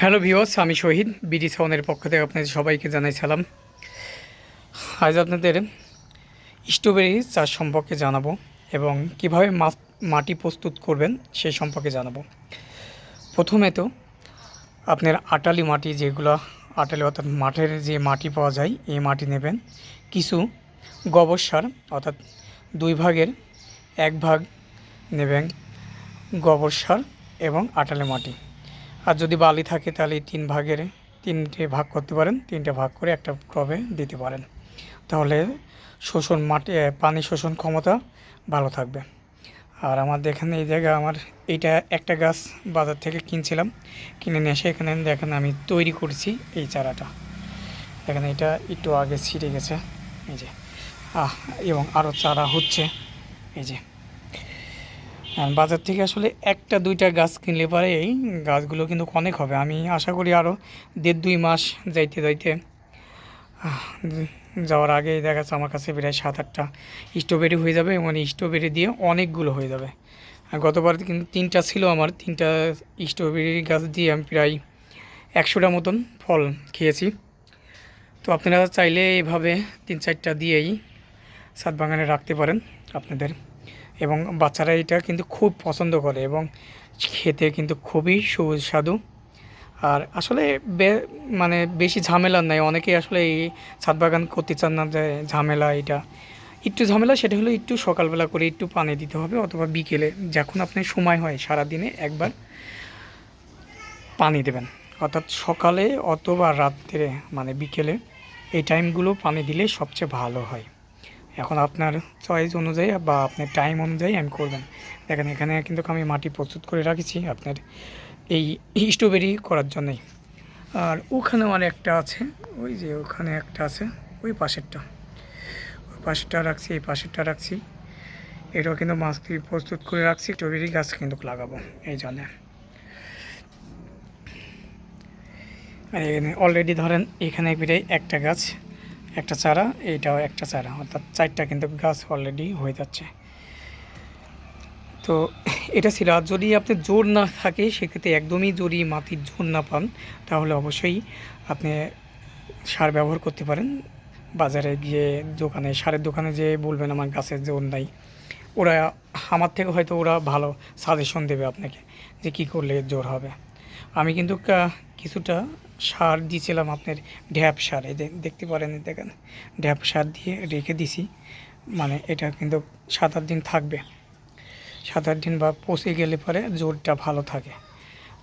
Hello ভিওস আমি শহীদ, BD সাউনের পক্ষ থেকে আপনাদের সবাইকে জানাই সালাম। আজ আপনাদের স্ট্রবেরি চাষ সম্পর্কে জানাব এবং কীভাবে মাটি প্রস্তুত করবেন সেই সম্পর্কে জানাব। প্রথমে তো আপনার আটালি মাটি যেগুলো, আটালি অর্থাৎ মাঠের যে মাটি পাওয়া যায়, এই মাটি নেবেন। কিছু গোবর সার, অর্থাৎ দুই ভাগের এক ভাগ নেবেন গোবর সার এবং আটালি মাটি। আর যদি বালি থাকে তাহলে তিন ভাগের, তিনটে ভাগ করতে পারেন, তিনটে ভাগ করে একটা টবে দিতে পারেন। তাহলে শোষণ মাটি পানি শোষণ ক্ষমতা ভালো থাকবে। আর আমার দেখেন এই জায়গা, আমার এইটা একটা গাছ বাজার থেকে কিনছিলাম। কিনে নিয়ে এসে এখানে দেখেন আমি তৈরি করছি এই চারাটা। দেখেন এটা একটু আগে ছিঁড়ে গেছে, এই যে। আহ, এবং আরও চারা হচ্ছে, এই যে। বাজার থেকে আসলে একটা, দুইটা গাছ কিনলে পরে এই গাছগুলো কিন্তু অনেক হবে। আমি আশা করি আরও দেড়, দুই মাস যাইতে যাইতে যাওয়ার আগে দেখা যাচ্ছে আমার কাছে প্রায় সাত, আটটা স্ট্রবেরি হয়ে যাবে এই স্ট্রবেরি দিয়ে অনেকগুলো হয়ে যাবে। গতবার কিন্তু তিনটা ছিল আমার, তিনটা স্ট্রবেরি গাছ দিয়ে আমি প্রায় একশোটা মতন ফল খেয়েছি। তো আপনারা চাইলে এইভাবে তিন, চারটা দিয়েই ছাদ বাগানে রাখতে পারেন আপনাদের। এবং বাচ্চারা এটা কিন্তু খুব পছন্দ করে এবং খেতে কিন্তু খুবই সুস্বাদু। আর আসলে মানে বেশি ঝামেলা নাই, অনেকেই আসলে এই ছাদ বাগান করতে চান না যে ঝামেলা এটা। একটু ঝামেলা সেটা হলো একটু সকালবেলা করে একটু পানি দিতে হবে অথবা বিকেলে যখন আপনার সময় হয় সারাদিনে একবার পানি দেবেন। অর্থাৎ সকালে অথবা রাত্রে মানে বিকেলে এই টাইমগুলো পানি দিলে সবচেয়ে ভালো হয়। এখন আপনার চয়েস অনুযায়ী বা আপনার টাইম অনুযায়ী আমি করবেন। দেখেন, এখানে কিন্তু আমি মাটি প্রস্তুত করে রাখেছি আপনার এই স্ট্রবেরি করার জন্যই। আর ওখানে আমার একটা আছে, ওই যে ওখানে একটা আছে, ওই পাশেরটা। ওই পাশেরটা রাখছি, এই পাশেরটা রাখছি। এটাও কিন্তু মাছটি প্রস্তুত করে রাখছি স্ট্রবেরি গাছ কিন্তু লাগাবো, এই জন্যে। আর এখানে অলরেডি ধরেন, এখানে প্রায় একটা গাছ একটা চারা এইটাও একটা চারা। অর্থাৎ চারটা কিন্তু গাছ অলরেডি হয়ে যাচ্ছে। তো এটা ছিল, আর যদি আপনি জোর না থাকে, সেক্ষেত্রে একদমই যদি মাটির জোর না পান, তাহলে অবশ্যই আপনি সার ব্যবহার করতে পারেন। বাজারে গিয়ে দোকানে, সারের দোকানে যে বলবেন, আমার গাছের জোর নাই। ওরা, আমার থেকে হয়তো ওরা ভালো সাজেশন দেবে আপনাকে, যে কী করলে জোর হবে। আমি কিন্তু কিছুটা সার দিয়েছিলাম আপনার ঢ্যাপ সার। এই দেখতে পারেন, দেখেন। ঢ্যাপ সার দিয়ে রেখে দিছি। মানে এটা কিন্তু সাত আট দিন থাকবে। সাত আট দিন বা পচে গেলে পরে জোরটা ভালো থাকে।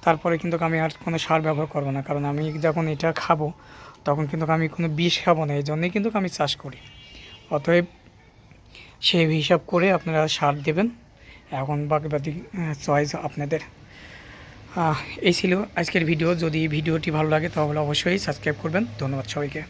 তারপরে কিন্তু আমি আর কোনো সার ব্যবহার করব না। কারণ আমি যখন এটা খাব, তখন কিন্তু আমি কোনো বিষ খাব না। এই জন্যই কিন্তু আমি চাষ করি। অতএব সেই হিসাব করে আপনারা সার দেবেন। এখন বাকি বাকি চয়েস আপনাদের। এই ছিল আজকের ভিডিও। যদি ভিডিওটি ভালো লাগে তাহলে অবশ্যই সাবস্ক্রাইব করবেন। ধন্যবাদ সবাইকে।